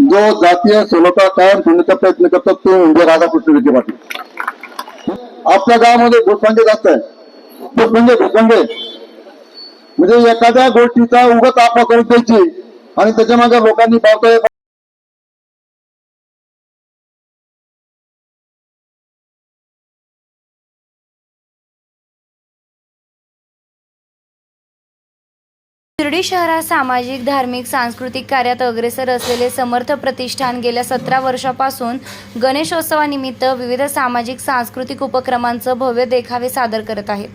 जो जातीय सुलभता कायम ठेवण्याचा प्रयत्न करतात तो म्हणजे राधाकृष्ण विखे पाटील. आपल्या गावामध्ये घोषणांचे जास्त आहे तो म्हणजे म्हणजे एखाद्या गोष्टीचा उगत आपा करून द्यायची आणि त्याच्यामागे लोकांनी पावता शिर्डी शहरात सामाजिक धार्मिक सांस्कृतिक कार्यात अग्रेसर असलेले समर्थ प्रतिष्ठान गेल्या सतरा वर्षापासून गणेशोत्सवानिमित्त विविध सामाजिक सांस्कृतिक उपक्रमांचं भव्य देखावे सादर करत आहेत.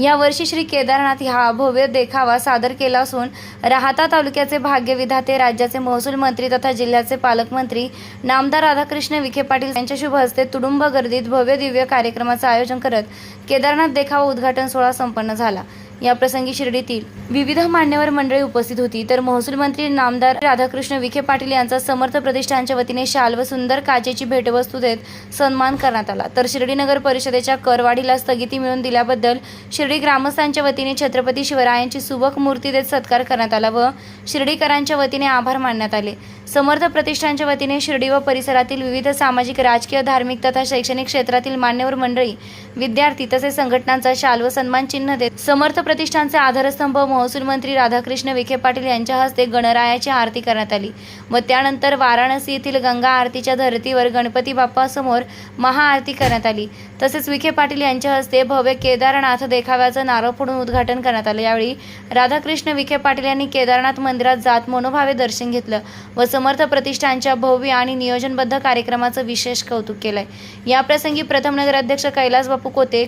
यावर्षी श्री केदारनाथ हा भव्य देखावा सादर केला असून राहाता तालुक्याचे भाग्यविधाते राज्याचे महसूल मंत्री तथा जिल्ह्याचे पालकमंत्री नामदार राधाकृष्ण विखे पाटील यांच्या शुभ हस्ते तुडुंब गर्दीत भव्य दिव्य कार्यक्रमाचं आयोजन करत केदारनाथ देखावा उद्घाटन सोहळा संपन्न झाला. या प्रसंगी शिर्डीतील विविध मान्यवर मंडळी उपस्थित होती. तर महसूल मंत्री नामदार राधाकृष्ण विखे पाटील यांचा समर्थ प्रतिष्ठानच्या वतीने शाल व सुंदर काचेची भेटवस्तू देत सन्मान करण्यात आला. तर शिर्डी नगर परिषदेच्या करवाढीला स्थगिती मिळवून दिल्याबद्दल शिर्डी ग्रामस्थांच्या वतीने छत्रपती शिवरायांची सुबक मूर्ती देत सत्कार करण्यात आला व शिर्डीकरांच्या वतीने आभार मानण्यात आले. समर्थ प्रतिष्ठानच्या वतीने शिर्डी व परिसरातील विविध सामाजिक राजकीय धार्मिक तथा शैक्षणिक क्षेत्रातील मान्यवर मंडळी विद्यार्थी तसेच संघटनांचा शाल व सन्मान चिन्ह देत समर्थ प्रतिष्ठानचे आधारस्तंभ महसूल मंत्री राधाकृष्ण विखे पाटील यांच्या हस्ते गणरायाची आरती करण्यात आली व त्यानंतर वाराणसी येथील गंगा आरतीच्या धर्तीवर गणपती बाप्पासमोर महाआरती करण्यात आली. तसेच विखे पाटील यांच्या हस्ते भव्य केदारनाथ देखाव्याचं नारळ फोडून उद्घाटन करण्यात आलं. यावेळी राधाकृष्ण विखे पाटील यांनी केदारनाथ मंदिरात जात मनोभावे दर्शन घेतलं व समर्थ प्रतिष्ठानच्या भव्य आणि नियोजनबद्ध कार्यक्रमाचं विशेष कौतुक केलंय. याप्रसंगी प्रथम नगराध्यक्ष कैलास बापू कोते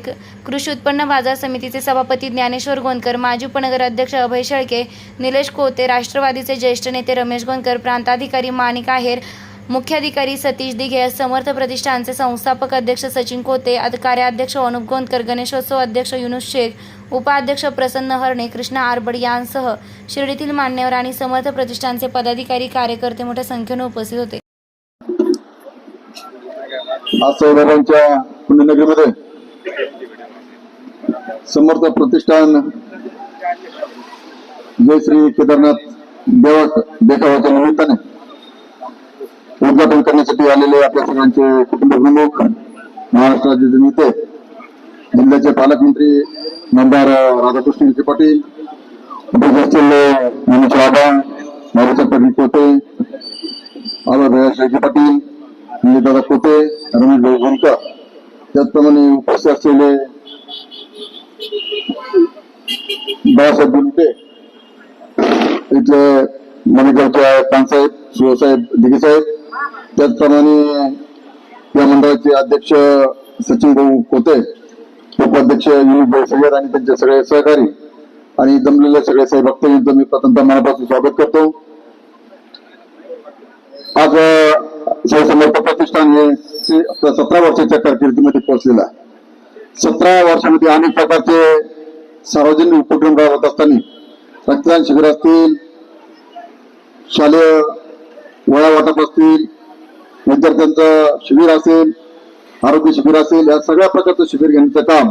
कृषी उत्पन्न बाजार समितीचे सभापती ज्ञानेश्वर गोंदकर माजी उपनगराध्यक्ष अभय शेळके निलेश कोते राष्ट्रवादीचे ज्येष्ठ नेते रमेश गोंदकर प्रांताधिकारी माणिक आहेर मुख्याधिकारी सतीश दिघे समर्थ प्रतिष्ठानचे संस्थापक अध्यक्ष सचिन कोते कार्याध्यक्ष अनुप गोंदकर गणेशोत्सव अध्यक्ष युनुस शेख उपाध्यक्ष प्रसन्न हरणे कृष्णा आरबड यांसह शिर्डीतील मान्यवर आणि समर्थ प्रतिष्ठानचे पदाधिकारी कार्यकर्ते मोठ्या संख्येने उपस्थित होते. आज पुण्यनगरीमध्ये समर्थ प्रतिष्ठान जय श्री केदारनाथ देवट देखावाच्या निमित्ताने उद्घाटन करण्यासाठी आलेले आपल्या सगळ्यांचे कुटुंब प्रमुख महाराष्ट्र राज्याचे नेते जिल्ह्याचे पालकमंत्री नामदार राधाकृष्ण विखे पाटील उपस्थित असलेले मनीष आबा मारुती पाटील कोटे आबा शेळके पाटील दादा कोटे रमेश भाऊ गोंकर त्याचप्रमाणे उपस्थित असलेले बाळासाहेब गुंटे इथले मणिगावच्या कानसाहेब शिवसाहेब दिघेसाहेब त्याचप्रमाणे या मंडळाचे अध्यक्ष सचिन भाऊ कोते. उपाध्यक्ष युनिट भाऊ सय्यद आणि त्यांचे सगळे सहकारी आणि जमलेले सगळे साहेब भक्त यांचं मी प्रथमतः मनापासून स्वागत करतो. आज अ, प्रतिष्ठान हे आपल्या सतरा वर्षाच्या कारकिर्दीमध्ये पोहोचलेलं आहे. सतरा वर्षामध्ये अनेक प्रकारचे सार्वजनिक उपक्रम राबवत असताना रक्तदान शिबिर असतील शालेय वळा वाटप असतील विद्यार्थ्यांचं शिबिर असेल आरोग्य शिबिर असेल या सगळ्या प्रकारचं शिबिर घेण्याचं काम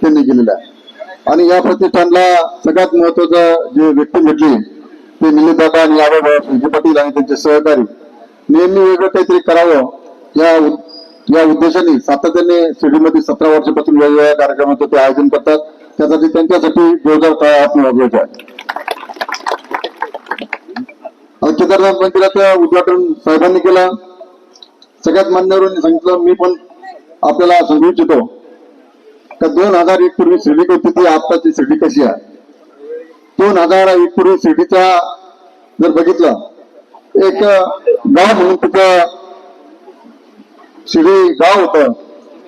त्यांनी केलेलं आहे. आणि या प्रतिष्ठानला सगळ्यात महत्वाचं जे व्यक्ती भेटली ते निलेश आणि यादव विजय पाटील आणि त्यांचे सहकारी. नेहमी वेगळं काहीतरी करावं या या उद्देशाने सातत्याने शिर्डीमध्ये सतरा वर्षापासून वेगवेगळ्या कार्यक्रमाचं ते आयोजन करतात. त्यासाठी त्यांच्यासाठी जोरदार काय आत्मवाद आहे केदारनाथ मंदिराचं उद्घाटन साहेबांनी केलं. सगळ्यात मान्यवरांनी सांगितलं मी पण आपल्याला सांगू इच्छितो का दोन हजार एक पूर्वी शिर्डी होती ती? आत्ताची शिर्डी कशी आहे? दोन हजार एक पूर्वी शिर्डीचा जर बघितलं एक गाव म्हणून तिथं शिर्डी गाव होतं.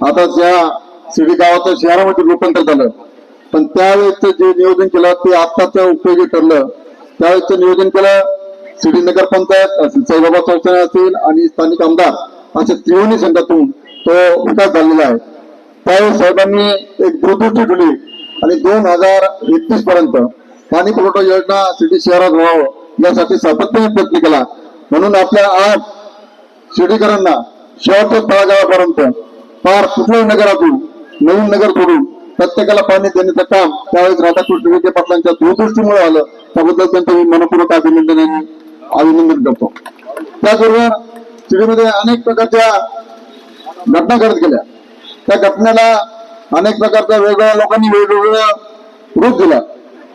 आता त्या शिर्डी गावाचं शहरामध्ये रूपांतर झालं पण त्यावेळेचं जे नियोजन केलं ते आत्ताच उपयोगी ठरलं. त्यावेळेचं नियोजन केलं शिर्डी नगर पंचायत साईबाबा संस्थान असेल आणि स्थानिक आमदार अशा त्रिवणी संघातून तो विकास झालेला आहे. त्यावेळेस साहेबांनी एक दूरदृष्टी ठेवली आणि दोन हजार एकतीस पर्यंत पाणी पुरवठा योजना सिटी शहरात व्हावं यासाठी सातत्याने प्रयत्न केला. म्हणून आपल्या आज शिर्डीकरांना शेवटच्या तळागाळापर्यंत फार कुठल्याही नगरातून नवीन नगर सोडून प्रत्येकाला पाणी देण्याचं काम त्यावेळेस राधाकृष्ण विखे पाटलांच्या दूरदृष्टीमुळे आलं. त्याबद्दल त्यांचं मी मनपूर्वक अभिनंदन अभिनंदन करतो. त्याचबरोबर शिर्डीमध्ये अनेक प्रकारच्या घटना घडत गेल्या. त्या घटनेला अनेक प्रकारच्या वेगवेगळ्या लोकांनी वेगवेगळं रूप दिलं.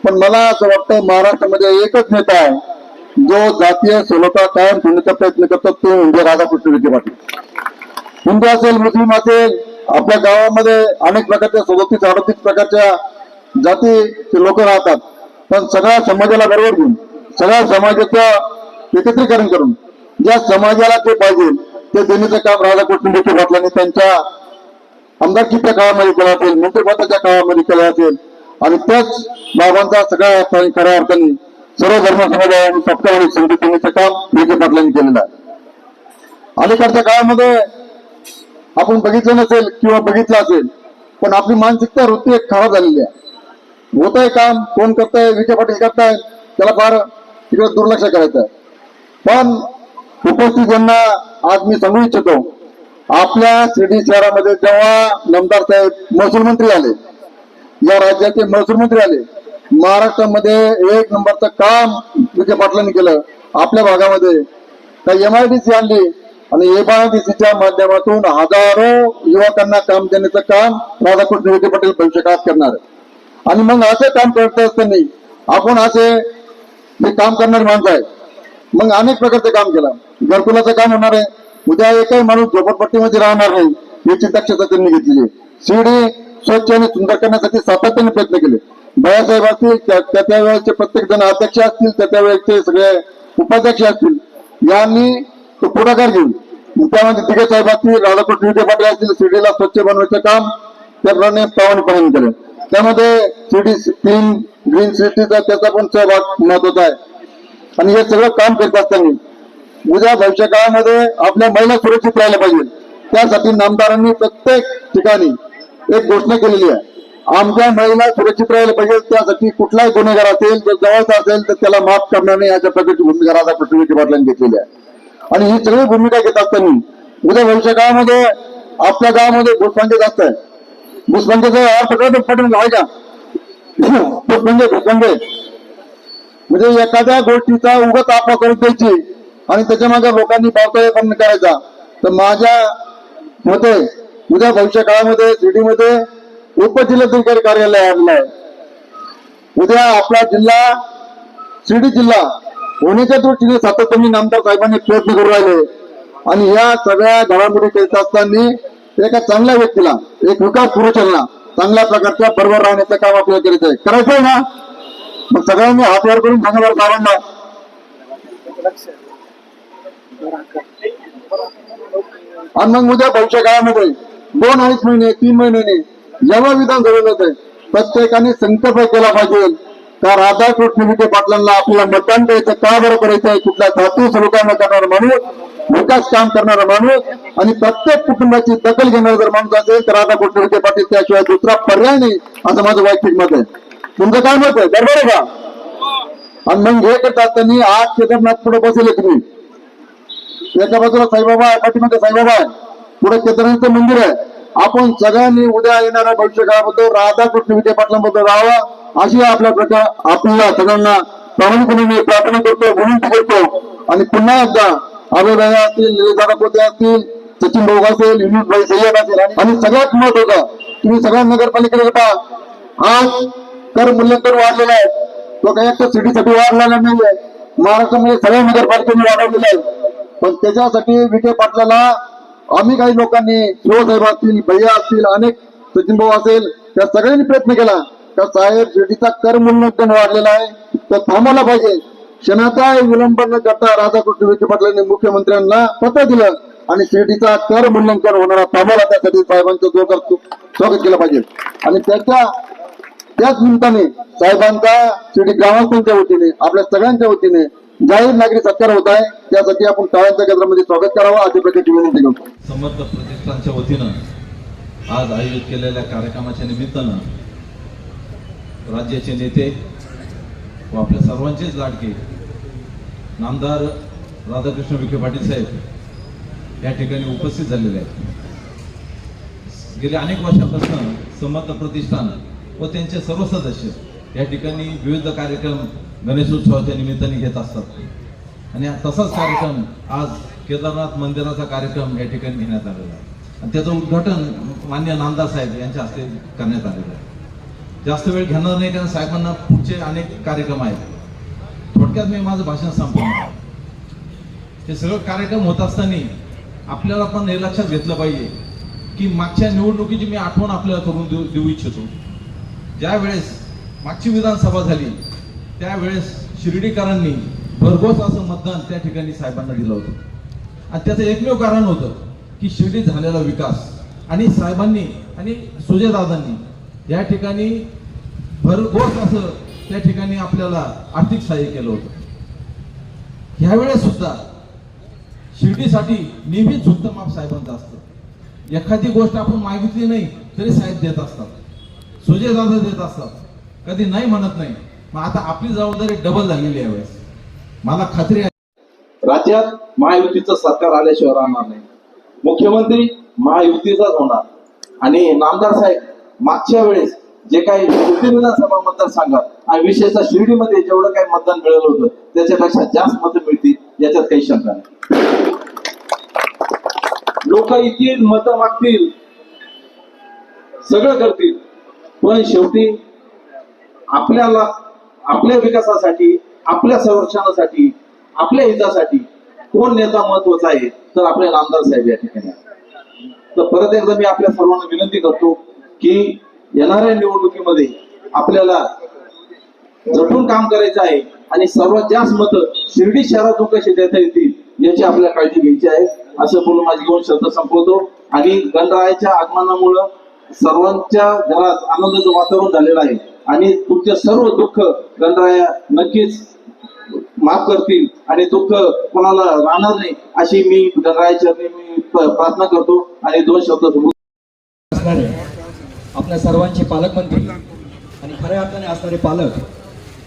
पण मला असं वाटतं महाराष्ट्रामध्ये एकच नेता आहे जो जातीय सलोखा कायम ठेवण्याचा प्रयत्न करतो तो म्हणजे राधाकृष्ण विखे पाटील. हिंदू असेल मुस्लिम असेल आपल्या गावामध्ये अनेक प्रकारच्या सदोतीस अडतीस प्रकारच्या जातीचे लोक राहतात. पण सगळ्या समाजाला बरोबर घेऊन सगळ्या समाजाचं एकत्रीकरण करून ज्या समाजाला ते पाहिजे ते देण्याचं काम राधाकृष्ण विखे पाटलांनी त्यांच्या आमदारकीच्या काळामध्ये केला असेल मंत्रिपदाच्या काळामध्ये केला असेल. आणि त्याच बाबांचा सगळ्या अर्थाने खऱ्या अर्थाने सर्व धर्म समुदाय आणि सत्तावाणी संघटनेचं काम विखे पाटलांनी केलेलं आहे. अलीकडच्या काळामध्ये आपण बघितलं नसेल किंवा बघितलं असेल पण आपली मानसिकता वृत्ती एक खराब झालेली आहे. होत आहे काम कोण करताय विखे पाटील करताय त्याला फार तिकडे दुर्लक्ष करायचं आहे पण उपस्थित आज मी सांगू इच्छितो आपल्या शिर्डी शहरामध्ये जेव्हा नमदार साहेब महसूल मंत्री आले या राज्याचे महसूल मंत्री आले महाराष्ट्रामध्ये एक नंबरचं काम विखे पाटलांनी केलं आपल्या भागामध्ये काही एम आय डी सी आणली आणि एम आय डी सीच्या माध्यमातून हजारो युवकांना काम देण्याचं काम राधाकृष्ण विखे पाटील भविष्यकाळात करणार आणि मग असे काम करत असताना आपण असे हे काम करणारे माणसं आहे मग अनेक प्रकारचे काम केलं. घरकुलाचं काम होणार आहे. उद्या एकही माणूस झोपडपट्टीमध्ये राहणार नाही याची दक्षता त्यांनी घेतलेली आहे. शिर्डी स्वच्छ आणि सुंदर करण्यासाठी सातत्याने प्रयत्न केले. बाळासाहेब असतील त्या त्या वेळेचे प्रत्येक जण अध्यक्ष असतील त्या त्या वेळेचे सगळे उपाध्यक्ष असतील. यांनी तो पुढाकार घेऊन त्यामध्ये तिघे साहेब असतील राधाकृष्ण विखे पाटील असतील शिर्डीला स्वच्छ बनवायचं काम त्याप्रमाणे प्रामाणिकपणे केलं. त्यामध्ये शिर्डी तीन ग्रीन सिटीचा त्याचा पण सहभाग महत्त्वाचा आहे. आणि हे सगळं काम करत असताना उद्या भविष्य काळामध्ये आपल्या महिला सुरक्षित राहिल्या पाहिजे. त्यासाठी नामदारांनी प्रत्येक ठिकाणी एक घोषणा केलेली आहे. आमच्या महिला सुरक्षित राहिल्या पाहिजे त्यासाठी कुठलाही गुन्हेगार असेल जर जवळचा असेल तर त्याला माफ करणार नाही अशा प्रकारची भूमिका राधा विखे पाटलांनी घेतलेली आहे. आणि ही सगळी भूमिका घेत असताना उद्या भविष्य काळामध्ये आपल्या गावामध्ये घुसपांचे जास्त आहे घुसपांचेचा अर्थ पटवून पटकन आहे का म्हणजे एखाद्या गोष्टीचा उगत आपा करून द्यायची आणि त्याच्यामागे लोकांनी पावसाळे पण करायचा. तर माझ्या मते उद्या भविष्य काळामध्ये शिर्डीमध्ये उपजिल्हाधिकारी कार्यालय आलेलं आहे. उद्या आपला जिल्हा शिर्डी जिल्हा होण्याच्या दृष्टीने सातत्याने नामदार साहेबांनी प्रयत्न करू राहिले. आणि या सगळ्या घडामोडी करत असताना एका चांगल्या व्यक्तीला एक विकास पुरुषांना चांगल्या प्रकारच्या बरोबर राहण्याचं काम आपल्याला करायचं आहे करायचं आहे ना? मग सगळ्यांनी हात वर करून सांगणार बरं आणि मग उद्या भविष्य काळामध्ये दोन अडीच महिने तीन महिन्याने जेव्हा विधानसभेला येते प्रत्येकाने संकल्प केला पाहिजे. का राधाकृष्ण विखे पाटलांना आपल्याला मतदान द्यायचं का बरं करायचंय आहे? कुठल्या धातू सलोकांना करणारा माणूस विकास काम करणारा माणूस आणि प्रत्येक कुटुंबाची दखल घेणारा जर माणूस असेल तर राधाकृष्ण विखे पाटील त्याशिवाय दुसरा पर्याय नाही असं माझं वैयक्तिक मत आहे. तुमचं काय मत आहे? बरोबर आहे का? आणि मग हे करत त्यांनी आज केदारनाथ पुढे बसवले तुम्ही. त्याच्या बाजूला साईबाबा आहे पाठीमागे साईबाबा आहे. पुढे केदारनाथचं मंदिर आहे. आपण सगळ्यांनी उद्या येणाऱ्या भविष्य काळाबद्दल राधाकृष्ण विजय पाटलांबद्दल राहावा अशी आपल्या प्रकार आपल्याला सगळ्यांना प्रामाणिकपणे मी प्रार्थना करतो विनंती करतो आणि पुन्हा एकदा अभय असतील निलेदादा पोते असतील सचिन भाऊ असेल युनिट भाई सय्यद असेल आणि- सगळ्यात महत्वाचं तुम्ही सगळ्या नगरपालिकेकडे पहा. कर मूल्यांकन वाढलेलं आहे. तो काही एक सिटीसाठी वाढलेला नाहीये. महाराष्ट्रामध्ये म्हणजे सगळ्या नगरपालिकेने वाढवलेला आहे. पण त्याच्यासाठी विखे पाटलाला आम्ही काही लोकांनी शिवसाहेब असतील भैया असतील अनेक सचिन भाऊ असेल त्या सगळ्यांनी प्रयत्न केला. का साहेब शिर्डीचा कर मूल्यांकन वाढलेला आहे. तर थांबायला पाहिजे. क्षणाचा विलंब न करता राधाकृष्ण विखे पाटलांनी मुख्यमंत्र्यांना पत्र दिलं आणि शिर्डीचा कर मूल्यांकन होणारा थांबवला. त्यासाठी साहेबांचं जोरदार स्वागत केलं पाहिजे. आणि त्याच्या त्याच निमित्ताने साहेबांचा शिर्डी ग्रामस्थांच्या वतीने आपल्या सगळ्यांच्या वतीने जाहीर नागरी सत्कार होत आहे. त्यासाठी आपण टाळ्यांच्या केंद्रामध्ये स्वागत करावं. अशी प्रकारची विनंती करतो. समर्थ प्रतिष्ठानच्या वतीनं आज आयोजित केलेल्या कार्यक्रमाच्या निमित्तानं राज्याचे नेते व आपल्या सर्वांचेच लाडके नामदार राधाकृष्ण विखे पाटील साहेब या ठिकाणी उपस्थित झालेले आहेत. गेल्या अनेक वर्षापासून समर्थ प्रतिष्ठान व त्यांचे सर्व सदस्य या ठिकाणी विविध कार्यक्रम गणेशोत्सवाच्या निमित्ताने घेत असतात. आणि तसाच कार्यक्रम आज केदारनाथ मंदिराचा कार्यक्रम या ठिकाणी घेण्यात आलेला आहे. आणि त्याचं उद्घाटन मान्य नामदार साहेब यांच्या हस्ते करण्यात आलेलं आहे. जास्त वेळ घेणार नाही कारण साहेबांना पुढचे अनेक कार्यक्रम आहेत. थोडक्यात मी माझं भाषण संपवणार हे सगळं कार्यक्रम होत असताना आपल्याला पण हे लक्षात घेतलं पाहिजे की मागच्या निवडणुकीची मी आठवण आपल्याला करून देऊ देऊ इच्छितो. ज्या वेळेस मागची विधानसभा झाली त्यावेळेस शिर्डीकरांनी भरघोस असं मतदान त्या ठिकाणी साहेबांना दिलं होतं. आणि त्याचं एकमेव कारण होतं की शिर्डीत झालेला विकास आणि साहेबांनी आणि सुजयदादांनी या ठिकाणी भरघोस असं त्या ठिकाणी आपल्याला आर्थिक सहाय्य केलं होतं. ह्यावेळेस सुद्धा शिर्डीसाठी नेहमीच झुकतं माप साहेबांचं असतं. एखादी गोष्ट आपण मागितली नाही तरी साहेब देत असतात. सुजय दादा देत असतात. कधी नाही म्हणत नाही. मग आता आपली जबाबदारी डबल झालेली आहे यावेळेस. मला खात्री आहे. राज्यात महायुतीचं सरकार आल्याशिवाय राहणार नाही. मुख्यमंत्री महायुतीचाच होणार. आणि नामदार साहेब मागच्या वेळेस जे काही शिर्डी विधानसभा मतदारसंघात आणि विशेषतः शिर्डीमध्ये जेवढं काही मतदान मिळालं होतं त्याच्यापेक्षा जास्त मतं मिळतील याच्यात काही शंका नाही. लोक येतील मतं मागतील. सगळं करतील. पण शेवटी आपल्याला आपल्या विकासासाठी आपल्या संरक्षणासाठी आपल्या हितासाठी कोण नेता महत्त्वाचा आहे तर आपले नामदार साहेब या ठिकाणी तर परत एकदा मी आपल्या सर्वांना विनंती करतो की येणाऱ्या निवडणुकीमध्ये आपल्याला जपून काम करायचं आहे आणि सर्वात जास्त मत शिर्डी शहरातून कशी देता येतील याची आपल्याला काळजी घ्यायची आहे. असं बोलून माझी दोन शब्द संपवतो. आणि गणरायाच्या आगमनामुळं सर्वांच्या घरात आनंदाचं वातावरण झालेलं आहे. आणि तुमचे सर्व दुःख गणराया नक्कीच माफ करतील आणि दुःख कोणाला राहणार नाही अशी मी गणरायाच्या मी प्रार्थना करतो. आणि दोन शब्द असणारे आपल्या सर्वांचे पालकमंत्री आणि खऱ्या अर्थाने असणारे पालक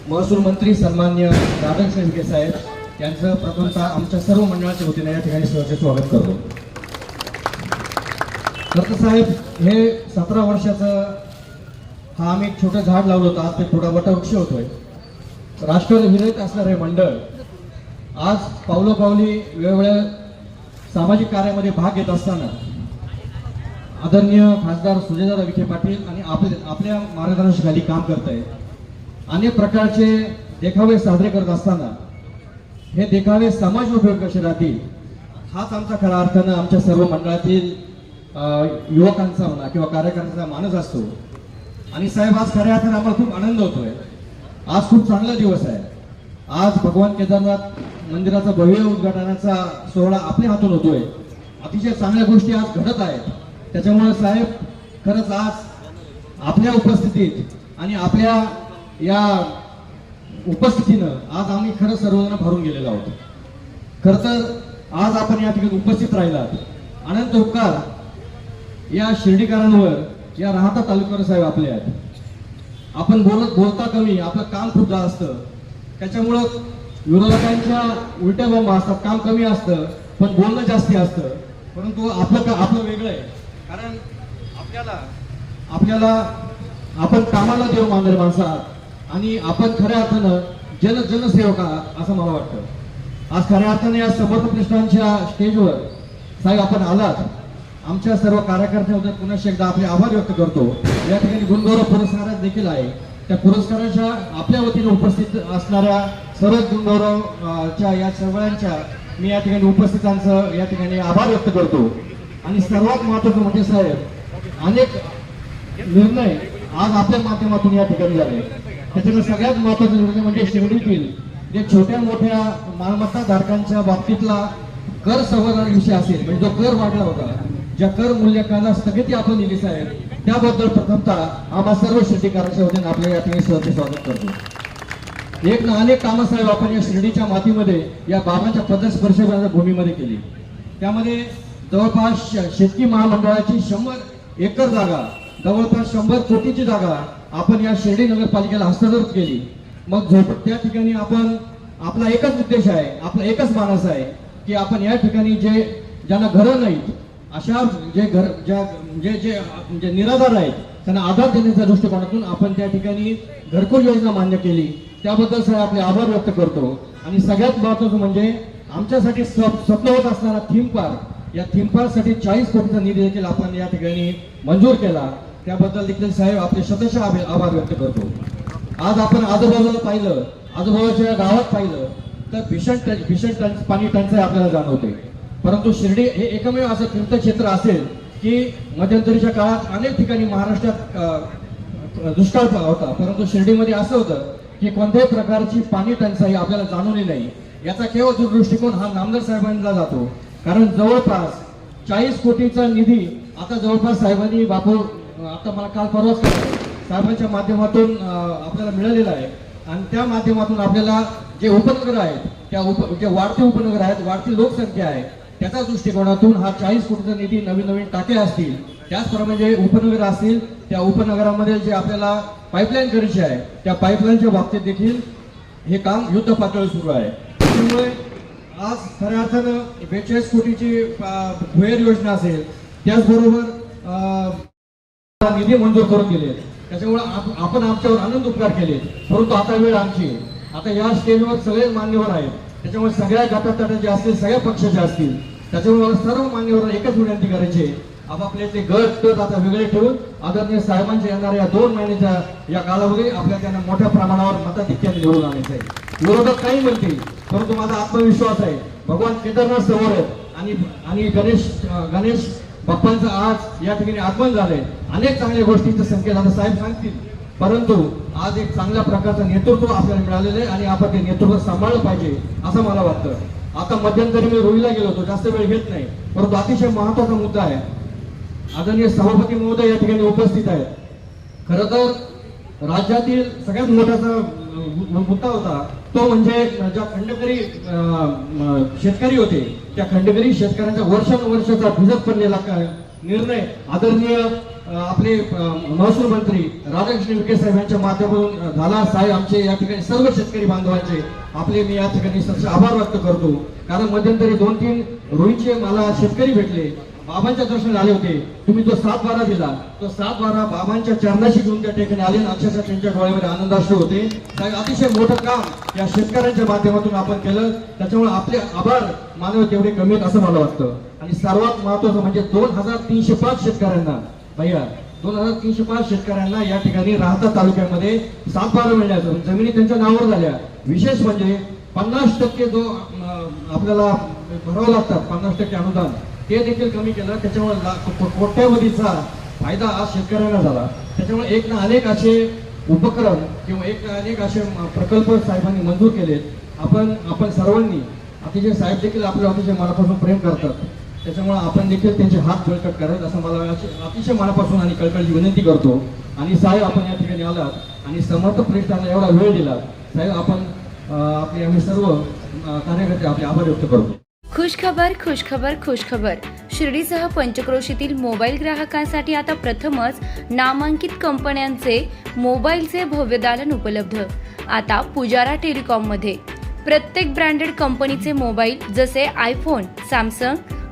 महसूल मंत्री सन्मान्य राधाकृष्ण शेळके साहेब यांचं प्रथमतः आमच्या सर्व मंडळाच्या वतीने या ठिकाणी सहर्ष स्वागत करतो. दत्तसाहेब हे सतरा वर्षाचं हा आम्ही एक छोटं झाड लावलं होतं. आज ते थोडा वटवृक्ष होतोय. राष्ट्रवादी विरहित असणारे मंडळ आज पावलोपावली वेगवेगळ्या सामाजिक कार्यामध्ये भाग घेत असताना आदरणीय खासदार सुजयदादा विखे पाटील आणि आपले आपल्या मार्गदर्शनाखाली काम करत आहेत अनेक प्रकारचे देखावे साजरे करत असताना हे देखावे समाज उपयोग कसे राहतील? हाच आमचा खऱ्या अर्थानं आमच्या सर्व मंडळातील युवकांचा म्हणा किंवा कार्यकर्त्यांचा मानस असतो. आणि साहेब आज खऱ्या अर्थाने आम्हाला खूप आनंद होतोय. आज खूप चांगला दिवस आहे. आज भगवान केदारनाथ मंदिराचा भव्य उद्घाटनाचा सोहळा आपल्या हातून होतोय. अतिशय चांगल्या गोष्टी आज घडत आहेत. त्याच्यामुळे साहेब खरंच आज आपल्या उपस्थितीत आणि आपल्या या उपस्थितीनं आज आम्ही खरंच सर्वजण भरून गेलेलो आहोत. खर तर आज आपण या ठिकाणी उपस्थित राहिलात. अनंत उपकार या शिर्डीकरांवर या राहता तालुकर साहेब आपले आहेत. आपण बोलत बोलता कमी आपलं काम खूप जास्त. असतं त्याच्यामुळं विरोधकांच्या उलट्या बॉम्ब असतात काम कमी असतं पण बोलणं जास्ती असतं. परंतु आपलं का आपलं वेगळं आहे. कारण आपल्याला आपल्याला आपण कामाला देव मानणारे माणसं आहात. आणि आपण खऱ्या अर्थानं जन जनसेवक आहात असं मला वाटतं. आज खऱ्या अर्थाने या समर्थ कृष्णांच्या स्टेजवर साहेब आपण आलात. आमच्या सर्व कार्यकर्त्यांबद्दल पुन्हा एकदा आपले आभार व्यक्त करतो. या ठिकाणी गुणगौरव पुरस्कार देखील आहे. त्या पुरस्काराच्या आपल्या वतीने उपस्थित असणाऱ्या सर्व गुणगौरव च्या या सर्वांच्या मी या ठिकाणी उपस्थितांचं या ठिकाणी आभार व्यक्त करतो. आणि सर्वात महत्वाचं म्हणजे साहेब अनेक निर्णय आज आपल्या माध्यमातून या ठिकाणी झाले. त्याच्यामुळे सगळ्यात महत्त्वाचा निर्णय म्हणजे शिर्डीतील जे छोट्या मोठ्या मालमत्ता धारकांच्या बाबतीतला कर संवर्धनाविषयी असेल म्हणजे जो कर वाढला होता ज्या कर मूल्यकाला स्थगिती आपण दिली साहेब त्याबद्दल प्रथमतः आम्हा सर्व शेतीकारांच्या वतीने आपल्या या ठिकाणी सहज स्वागत करतो. एक ना अनेक कामं साहेब आपण या शिर्डीच्या मातीमध्ये या बाबांच्या पदस्पर्श भूमीमध्ये केली. त्यामध्ये जवळपास शेतकी महामंडळाची शंभर एकर जागा जवळपास शंभर कोटीची जागा आपण या शिर्डी नगरपालिकेला हस्तांतरित केली. मग झोप त्या ठिकाणी आपण आपला एकच उद्देश आहे आपला एकच मानस आहे की आपण या ठिकाणी जे ज्यांना घरं नाहीत अशा जे घर ज्या जे जे म्हणजे निराधार आहेत त्यांना आधार देण्याच्या दृष्टिकोनातून आपण त्या ठिकाणी घरकुल योजना मान्य केली. त्याबद्दल सर आपले आभार व्यक्त करतो. आणि सगळ्यात महत्वाचं म्हणजे आमच्यासाठी स्वप्न होत असणारा थीम पार्क या थीम पार्कसाठी चाळीस कोटीचा निधी देखील आपण या ठिकाणी मंजूर केला. त्याबद्दल देखील साहेब आपले शतशः आभार व्यक्त करतो. आज आपण आजूबाजूला पाहिलं आजूबाजूच्या गावात पाहिलं तर भीषण भीषण पाणी टंचाई आपल्याला जाणवते. परंतु शिर्डी हे एकमेव असं तीर्थक्षेत्र असेल की मध्यंतरीच्या काळात अनेक ठिकाणी महाराष्ट्रात दुष्काळ होता. परंतु शिर्डीमध्ये असं होतं की कोणत्याही प्रकारची पाणी टंचाई आपल्याला जाणवली नाही. याचा केवळ दृष्टिकोन हा नामदार साहेबांना जातो. कारण जवळपास चाळीस कोटीचा निधी आता जवळपास साहेबांनी बापू आता मला काल परवाच साहेबांच्या माध्यमातून आपल्याला मिळालेला आहे. आणि त्या माध्यमातून आपल्याला जे उपनगर आहेत त्या उप जे वाढते उपनगर आहेत वाढती लोकसंख्या आहे त्याच्या दृष्टिकोनातून हा चाळीस कोटीचा निधी नवीन नवीन टाके असतील त्याचप्रमाणे जे उपनगर असतील त्या उपनगरामध्ये जे आपल्याला पाईपलाईन करायची आहे त्या पाईपलाईनच्या बाबतीत देखील हे काम युद्ध पातळी सुरू आहे. त्यामुळे आज खऱ्या अर्थानं बेचाळीस कोटीची भुयर योजना असेल त्याचबरोबर निधी मंजूर करून दिले. त्याच्यामुळे आप- आपण आमच्यावर आनंद उपकार केले. परंतु आता वेळ आमची. आता या स्टेजवर सगळे मान्यवर आहेत. त्याच्यामुळे सगळ्या गटातटाचे असतील सगळ्या पक्षाचे असतील त्याच्यामुळे मला सर्व मान्यवर एकच विनंती करायची आहे. आपापले ते गट गट आता वेगळे ठेवून आदरणीय साहेबांच्या येणाऱ्या या दोन महिन्याच्या या कालावधी आपल्या त्यांना मोठ्या प्रमाणावर मताधिक्याने निवडून आणायचं आहे. विरोधक काही म्हणतील परंतु माझा आत्मविश्वास आहे. भगवान केदारनाथ समोर आहेत. आणि आणि गणेश गणेश बाप्पांचं आज या ठिकाणी आगमन झालंय. अनेक चांगल्या गोष्टींचे संकेत आता साहेब सांगतील. परंतु आज एक चांगल्या प्रकारचं नेतृत्व आपल्याला मिळालेलं आहे आणि आपण ते नेतृत्व सांभाळलं पाहिजे असं मला वाटतं. आता मध्यंतरी मी रोईला गेलो होतो जास्त वेळ घेत नाही. परंतु अतिशय महत्त्वाचा मुद्दा आहे. आदरणीय सभापती महोदय या ठिकाणी उपस्थित आहेत. खर तर राज्यातील सगळ्यात मोठाचा मुद्दा होता तो म्हणजे ज्या खंडकरी अं, शेतकरी होते त्या खंडकरी शेतकऱ्यांचा वर्षानुवर्षाचा भिजत पडलेला निर्णय आदरणीय आपले महसूल मंत्री राधाकृष्ण विखे साहेब यांच्या माध्यमातून झाला साहेब आमचे या ठिकाणी सर्व शेतकरी बांधवांचे आपले मी या ठिकाणी आभार व्यक्त करतो. कारण मध्यंतरी दोन तीन रोहीचे मला शेतकरी भेटले बाबांच्या दर्शन आले होते. तुम्ही जो सात बारा दिला. तो सात बारा बाबांच्या चरणाशी घेऊन त्या ठिकाणी आले अक्षरशः त्यांच्या डोळ्यामध्ये आनंदाश्रू होते. साहेब अतिशय मोठं काम या शेतकऱ्यांच्या माध्यमातून आपण केलं. त्याच्यामुळे आपले आभार मानव तेवढे कमी आहेत असं मला वाटतं. आणि सर्वात महत्वाचं म्हणजे दोन हजार तीनशे पाच शेतकऱ्यांना भैया दोन हजार तीनशे पाच शेतकऱ्यांना या ठिकाणी राहता तालुक्यामध्ये सात बारा मिळण्याचं जमिनी त्यांच्या नावावर झाल्या. विशेष म्हणजे पन्नास टक्के जो आपल्याला भरावं लागतात पन्नास टक्के अनुदान ते देखील कमी केलं. त्याच्यामुळे ला- कोट्यावधीचा फायदा आज शेतकऱ्यांना झाला. त्याच्यामुळे एक ना अनेक असे उपक्रम किंवा एक ना अनेक असे प्रकल्प साहेबांनी मंजूर केलेत. आपण आपण सर्वांनी अतिशय साहेब देखील आपल्या अतिशय मनापासून प्रेम करतात. त्याच्यामुळे आपण देखील त्यांचे हात बळकट करावेत असं मला अतिशय मनापासून आणि कळकळीची विनंती करतो. आणि साहेब आपण या ठिकाणी आलात आणि समर्थ प्रेष्ठांना एवढा वेळ दिला. साहेब आपण आपले आम्ही सर्व कार्यकर्ते आपले आभार व्यक्त करतो. खुशखबर खुशखबर खुशखबर. शिर्डीसह पंचक्रोशीतील मोबाईल ग्राहकांसाठी आता प्रथमच नामांकित कंपन्यांचे मोबाईलचे भव्य दालन उपलब्ध. आता पुजारा टेलिकॉममध्ये. प्रत्येक ब्रँडेड कंपनीचे मोबाईल जसे iPhone Samsung